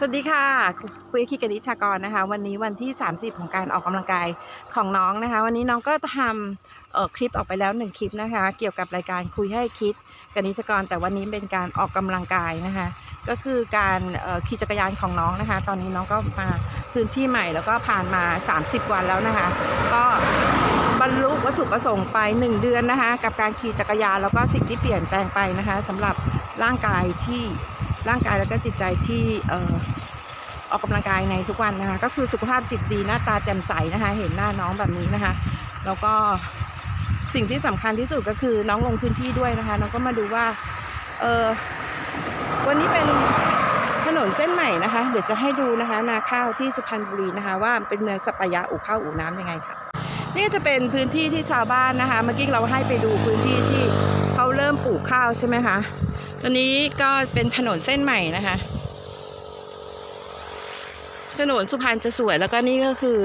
สวัสดีค่ะ คุยคิดกับนิชากรนะคะ วันนี้วันที่ 30 ของการออกกำลังกายของน้องนะคะ วันนี้น้องก็ทำออคลิปออกไปแล้วหนึ่งคลิปนะคะ เกี่ยวกับรายการคุยให้คิดกับนิชากร แต่วันนี้เป็นการออกกำลังกายนะคะ ก็คือการออขี่จักรยานของน้องนะคะ ตอนนี้น้องก็มาพื้นที่ใหม่แล้วก็ผ่านมา 30 วันแล้วนะคะ ก็บรรลุวัตถุประสงค์ไป 1 เดือนนะคะ กับการขี่จักรยานแล้วก็สิ่งที่เปลี่ยนแปลงไปนะคะสำหรับร่างกายที่ ร่างกายแล้วก็จิตใจที่เอ่อออกกำลังกายในทุกวันนะคะ ก็คือสุขภาพจิตดีหน้าตาแจ่มใสนะคะ เห็นหน้าน้องแบบนี้นะคะ แล้วก็สิ่งที่สำคัญที่สุดก็คือน้องลงพื้นที่ด้วยนะคะ น้องก็มาดูว่าเออวันนี้เป็นถนนเส้นใหม่นะคะ เดี๋ยวจะให้ดูนะคะ นาข้าวที่สุพรรณบุรีนะคะ ว่าเป็นเมืองสัปยะอู่ข้าวอู่น้ำยังไงค่ะนี่จะเป็นพื้นที่ที่ชาวบ้านนะคะ เมื่อกี้เราให้ไปดูพื้นที่ที่เขาเริ่มปลูกข้าวใช่ไหมคะ ตอนนี้ก็เป็นถนนเส้นใหม่นะคะ ถนนสุพรรณจะสวยแล้วก็นี่ก็คือ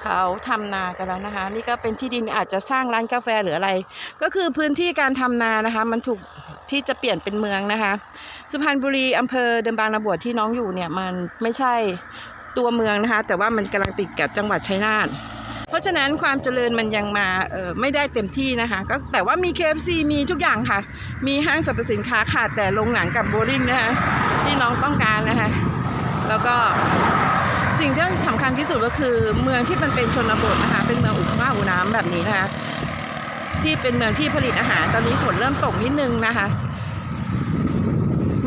เขาทำนากันแล้วนะคะ นี่ก็เป็นที่ดินอาจจะสร้างร้านกาแฟหรืออะไร ก็คือพื้นที่การทำนานะคะ มันถูกที่จะเปลี่ยนเป็นเมืองนะคะ สุพรรณบุรีอำเภอเดิมบางนาบวชที่น้องอยู่เนี่ยมันไม่ใช่ตัวเมืองนะคะ แต่ว่ามันกำลังติดกับจังหวัดชัยนาท เพราะฉะนั้นความเจริญมันยังมาไม่ได้เต็มที่นะคะก็แต่ว่ามี KFC มีทุกอย่างค่ะ มีห้างสรรพสินค้าขาดแต่โรงหนังกับโบลิ่งนะคะที่น้องต้องการนะคะแล้วก็สิ่งที่สำคัญที่สุดก็คือเมืองที่มันเป็นชนบทนะคะเป็นเมืองอุปมาอุน้ำแบบนี้นะคะที่เป็นเมืองที่ผลิตอาหารตอนนี้ฝนเริ่มตกนิดนึงนะคะ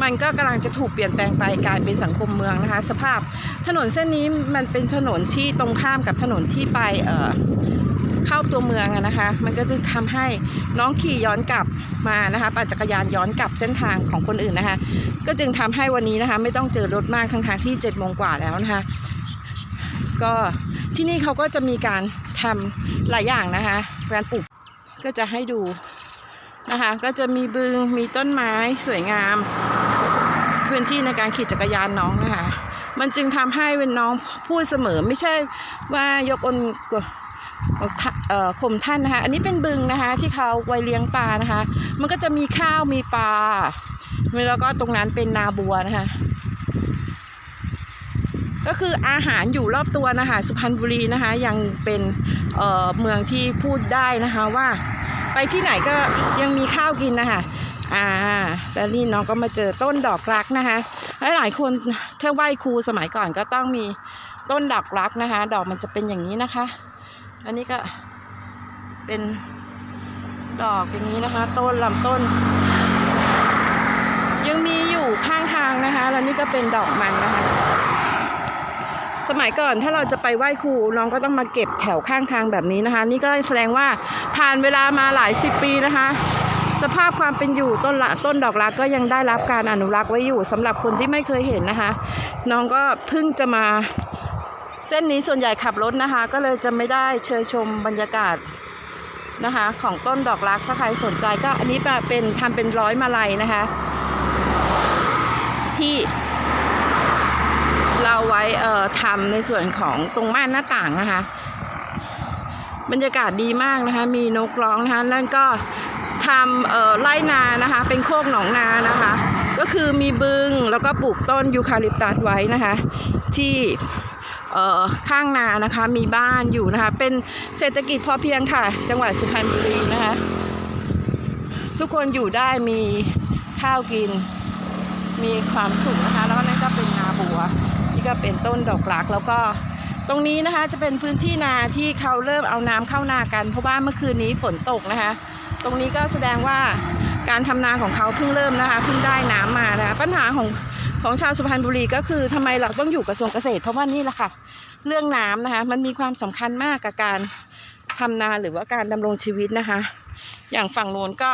มันก็กำลังจะถูกเปลี่ยนแปลงไปกลายเป็นสังคมเมืองนะคะ สภาพถนนเส้นนี้มันเป็นถนนที่ตรงข้ามกับถนนที่ไปเอ่อเข้าตัวเมืองนะคะ มันก็จะทำให้น้องขี่ย้อนกลับมานะคะปั่นจักรยานย้อนกลับเส้นทางของคนอื่นนะคะ ก็จึงทำให้วันนี้นะคะ ไม่ต้องเจอรถมากทั้งทางที่7จ็ดโมงกว่าแล้วนะคะ ก็ที่นี่เขาก็จะมีการทำหลายอย่างนะคะการปลูกก็จะให้ดู นะคะ ก็จะมีบึงมีต้นไม้สวยงาม พื้นที่ในการขี่จักรยานน้องนะคะ มันจึงทำให้เป็นน้องพูดเสมอไม่ใช่ว่ายกอนกข่มท่านนะคะ อันนี้เป็นบึงนะคะที่เขาไว้เลี้ยงปลานะคะ มันก็จะมีข้าวมีปลาแล้วก็ตรงนั้นเป็นนาบัวนะคะก็คืออาหารอยู่รอบตัวนะคะสุพรรณบุรีนะคะ ยังเป็นเเมืองที่พูดได้นะคะว่า ไปที่ไหนก็ยังมีข้าวกินนะคะอ่าแล้วนี่น้องก็มาเจอต้นดอกรักนะคะหลายคนถ้าไหว้ครูสมัยก่อนก็ต้องมีต้นดอกรักนะคะ ดอกมันจะเป็นอย่างนี้นะคะ อันนี้ก็เป็นดอกอย่างนี้นะคะ ต้นลำต้น ยังมีอยู่ข้างทางนะคะ แล้วนี่ก็เป็นดอกมันนะคะ สมัยก่อนถ้าเราจะไปไหว้ครูน้องก็ต้องมาเก็บแถวข้างทางแบบนี้นะคะ นี่ก็แสดงว่าผ่านเวลามาหลายสิบปีนะคะ สภาพความเป็นอยู่ต้นละต้นดอกรักก็ยังได้รับการอนุรักษ์ไว้อยู่สำหรับคนที่ไม่เคยเห็นนะคะ น้องก็เพิ่งจะมาเส้นนี้ส่วนใหญ่ขับรถนะคะ ก็เลยจะไม่ได้เชยชมบรรยากาศนะคะของต้นดอกรักถ้าใครสนใจก็อันนี้เป็นทำเป็นร้อยมาลัยนะคะ ที่ เราไว้เอ่อทำในส่วนของตรงม่านหน้าต่างนะคะ บรรยากาศดีมากนะคะ มีนกร้องนะคะนั่นก็ทำเอ่อไร่นานะคะ เป็นโคกหนองนานะคะ ก็คือมีบึงแล้วก็ปลูกต้นยูคาลิปตัสไว้นะคะ ที่เอ่อข้างนานะคะมีบ้านอยู่นะคะ เป็นเศรษฐกิจพอเพียงค่ะ จังหวัดสุพรรณบุรีนะคะ ทุกคนอยู่ได้มีข้าวกิน มีความสุขนะคะแล้วก็นั่นก็เป็นนาบัว นี่ ก็เป็นต้นดอกรักแล้วก็ตรงนี้นะคะจะเป็นพื้นที่นาที่เขาเริ่มเอาน้ำเข้านากันเพราะว่าเมื่อคืนนี้ฝนตกนะคะ ตรงนี้ก็แสดงว่าการทำนาของเขาเพิ่งเริ่มนะคะเพิ่งได้น้ำมานะคะปัญหาของของชาวสุพรรณบุรีก็คือทำไมเราต้องอยู่กระทรวงเกษตร เพราะว่านี่แหละค่ะ เรื่องน้ำนะคะ มันมีความสำคัญมากกับการทำนาหรือว่าการดำรงชีวิตนะคะ อย่างฝั่งโน้นก็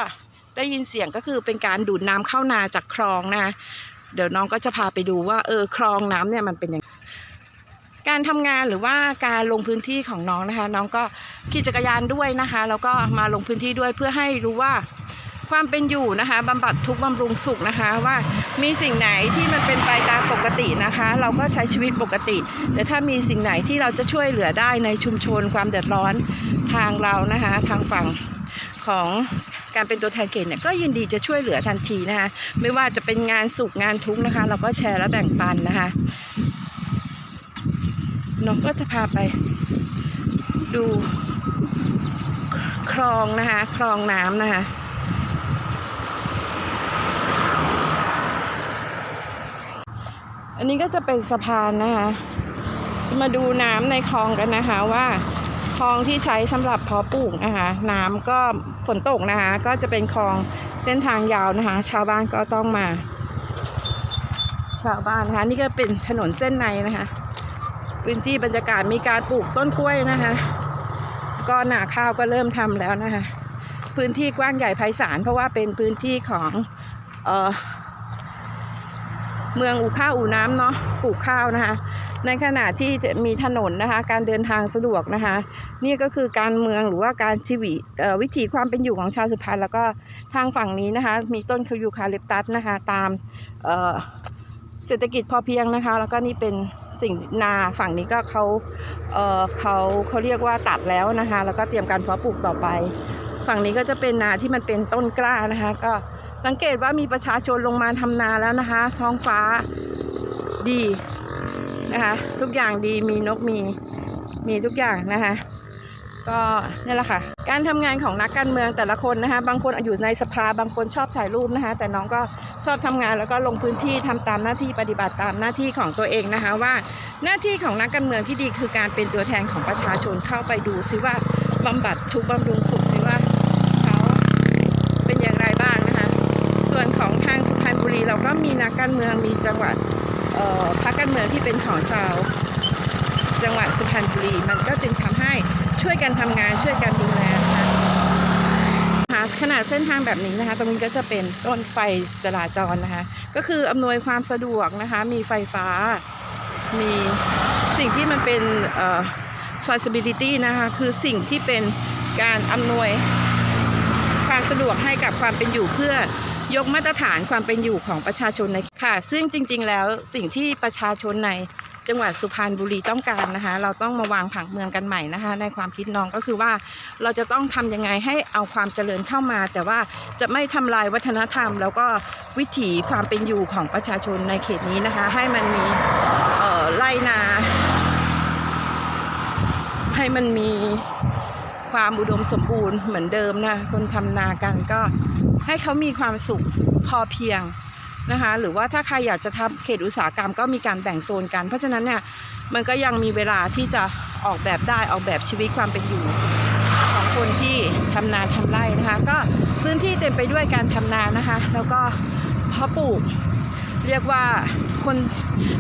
ได้ยินเสียงก็คือเป็นการดูดน้ำเข้านาจากคลองนะคะ เดี๋ยวน้องก็จะพาไปดูว่าเออคลองน้ำเนี่ยมันเป็นยังไงการทำงานหรือว่าการลงพื้นที่ของน้องนะคะ น้องก็ขี่จักรยานด้วยนะคะ แล้วก็มาลงพื้นที่ด้วยเพื่อให้รู้ว่าความเป็นอยู่นะคะบำบัดทุกข์บำรุงสุขนะคะ ว่ามีสิ่งไหนที่มันเป็นไปตามปกตินะคะ เราก็ใช้ชีวิตปกติ แต่ถ้ามีสิ่งไหนที่เราจะช่วยเหลือได้ในชุมชนความเดือดร้อนทางเรานะคะ ทางฝั่ง ของการเป็นตัวแทนเขตเนี่ยก็ยินดีจะช่วยเหลือทันทีนะคะไม่ว่าจะเป็นงานสุขงานทุกนะคะ เราก็แชร์และแบ่งปันนะคะน้องก็จะพาไปดูคลองนะคะคลองน้ำนะคะอันนี้ก็จะเป็นสะพานนะคะ มาดูน้ำในคลองกันนะคะว่า คลองที่ใช้สำหรับเพาะปลูกนะคะน้ำก็ฝนตกนะคะ ก็จะเป็นคลองเส้นทางยาวนะคะ ชาวบ้านก็ต้องมา ชาวบ้านนะคะ นี่ก็เป็นถนนเส้นในนะคะพื้นที่บรรยากาศมีการปลูกต้นกล้วยนะคะ ก็หนาข้าวก็เริ่มทำแล้วนะคะ พื้นที่กว้างใหญ่ไพศาลเพราะว่าเป็นพื้นที่ของเออเมืองอู่ข้าวอู่น้ำเนาะปลูกข้าวนะคะ ในขณะที่มีถนนนะคะการเดินทางสะดวกนะคะ นี่ก็คือการเมืองหรือว่าการชีวิตวิถีความเป็นอยู่ของชาวสุพรรณแล้วก็ทางฝั่งนี้นะคะ มีต้นคายูคาลิปตัสนะคะ ตามเศรษฐกิจพอเพียงนะคะ แล้วก็นี่เป็นสิ่งนาฝั่งนี้ก็เขาเเขาเขาเรียกว่าตัดแล้วนะคะ แล้วก็เตรียมการเพาะปลูกต่อไป ฝั่งนี้ก็จะเป็นนาที่มันเป็นต้นกล้านะคะ ก็สังเกตว่ามีประชาชนลงมาทำนาแล้วนะคะท้องฟ้าดี นะคะ ทุกอย่างดีมีนกมีมีทุกอย่างนะคะก็นี่แหละค่ะ การทำงานของนักการเมืองแต่ละคนนะคะ บางคนอยู่ในสภาบางคนชอบถ่ายรูปนะคะ แต่น้องก็ชอบทำงานแล้วก็ลงพื้นที่ทำตามหน้าที่ปฏิบัติตามหน้าที่ของตัวเองนะคะ ว่าหน้าที่ของนักการเมืองที่ดีคือการเป็นตัวแทนของประชาชนเข้าไปดูซิว่าบำบัดทุกข์บำรุงสุขซิว่าเขาเป็นอย่างไรบ้างนะคะ ส่วนของทางสุพรรณบุรีเราก็มีนักการเมืองมีจังหวัด พรรคการเมืองที่เป็นของชาว จังหวัดสุพรรณบุรี มันก็จึงทำให้ช่วยกันทำงานช่วยกันดูแลนะคะค่ะขนาดเส้นทางแบบนี้นะคะ ตรงนี้ก็จะเป็นต้นไฟจราจรนะคะ ก็คืออำนวยความสะดวกนะคะ มีไฟฟ้า มีสิ่งที่มันเป็นเอ่อ facility นะคะ คือสิ่งที่เป็นการอำนวยความสะดวกให้กับความเป็นอยู่เพื่อ ยกมาตรฐานความเป็นอยู่ของประชาชนในค่ะ ซึ่งจริง ๆ แล้วสิ่งที่ประชาชนในจังหวัดสุพรรณบุรีต้องการนะคะ เราต้องมาวางผังเมืองกันใหม่นะคะ ในความคิดน้องก็คือว่าเราจะต้องทำยังไงให้เอาความเจริญเข้ามา แต่ว่าจะไม่ทำลายวัฒนธรรม แล้วก็วิถีความเป็นอยู่ของประชาชนในเขตนี้นะคะ ให้มันมีไร่นา ให้มันมี ความอุดมสมบูรณ์เหมือนเดิมนะคนทำนากันก็ให้เขามีความสุขพอเพียงนะคะหรือว่าถ้าใครอยากจะทำเขตอุตสาหกรรมก็มีการแบ่งโซนกัน เพราะฉะนั้นเนี่ยมันก็ยังมีเวลาที่จะออกแบบได้ออกแบบชีวิตความเป็นอยู่ ของคนที่ทำนาทำไร่นะคะก็พื้นที่เต็มไปด้วยการทำนานะคะ แล้วก็เพาะปลูกเรียกว่าคน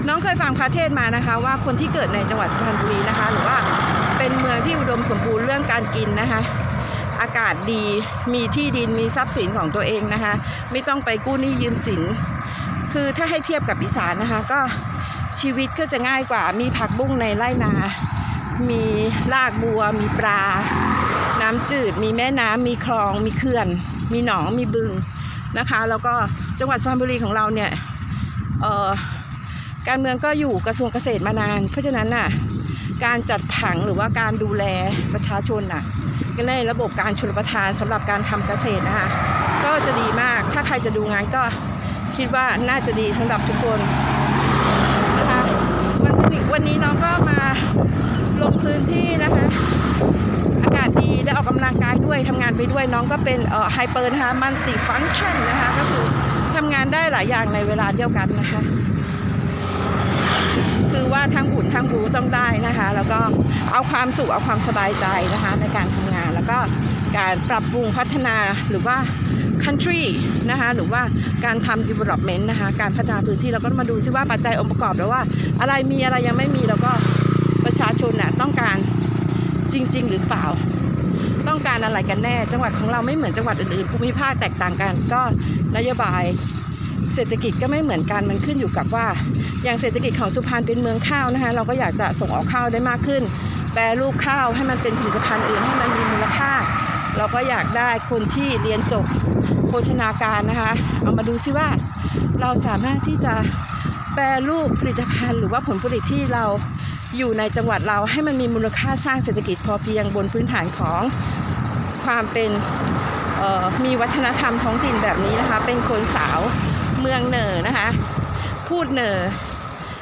น้องเคยฟังพระเทศมานะคะ ว่าคนที่เกิดในจังหวัดสุพรรณบุรีนะคะ หรือว่า เป็นเมืองที่อุดมสมบูรณ์เรื่องการกินนะคะ อากาศดีมีที่ดินมีทรัพย์สินของตัวเองนะคะ ไม่ต้องไปกู้หนี้ยืมสิน คือถ้าให้เทียบกับอีสานนะคะ ก็ชีวิตก็จะง่ายกว่า มีผักบุ้งในไร่นา มีรากบัว มีปลา น้ำจืด มีแม่น้ำมีคลอง มีเขื่อน มีหนอง มีบึงนะคะ แล้วก็จังหวัดสุพรรณบุรีของเราเนี่ยเอ่อการเมืองก็อยู่กระทรวงเกษตรมานาน เพราะฉะนั้นน่ะ การจัดผังหรือว่าการดูแลประชาชนน่ะในระบบการชลประทานสำหรับการทำเกษตรนะคะ ก็จะดีมากถ้าใครจะดูงานก็คิดว่าน่าจะดีสำหรับทุกคนนะคะวันนี้วันนี้น้องก็มาลงพื้นที่นะคะ อากาศดีได้ออกกำลังกายด้วยทำงานไปด้วยน้องก็เป็นเอ่อไฮเปอร์นะคะมันติฟังชันนะคะก็คือทำงานได้หลายอย่างในเวลาเดียวกันนะคะ ว่าทั้งบุญทั้งรู้ต้องได้นะคะ แล้วก็เอาความสุขเอาความสบายใจนะคะในการทำงาน แล้วก็การปรับปรุงพัฒนาหรือว่า country นะคะหรือว่าการทำ development นะคะการพัฒนาพื้นที่เราก็มาดูซิว่าปัจจัยองค์ประกอบแล้วว่า อะไรมีอะไรยังไม่มีแล้วก็ประชาชนน่ะต้องการจริง ๆ หรือเปล่า ต้องการอะไรกันแน่ จังหวัดของเราไม่เหมือนจังหวัดอื่นๆภูมิภาคแตกต่างกันก็นโยบาย เศรษฐกิจก็ไม่เหมือนกันมันขึ้นอยู่กับว่า อย่างเศรษฐกิจของสุพรรณเป็นเมืองข้าวนะคะเราก็อยากจะส่งออกข้าวได้มากขึ้น แปรรูปข้าวให้มันเป็นผลิตภัณฑ์อื่นให้มันมีมูลค่า เราก็อยากได้คนที่เรียนจบโภชนาการนะคะเอามาดูซิว่า เราสามารถที่จะแปรรูปผลิตภัณฑ์หรือว่าผลผลิตที่เราอยู่ในจังหวัดเราให้มันมีมูลค่าสร้างเศรษฐกิจพอเพียงบนพื้นฐานของความเป็นมีวัฒนธรรมท้องถิ่นแบบนี้นะคะ เป็นคนสาว เมืองเหนอนะคะ พูดเหนอ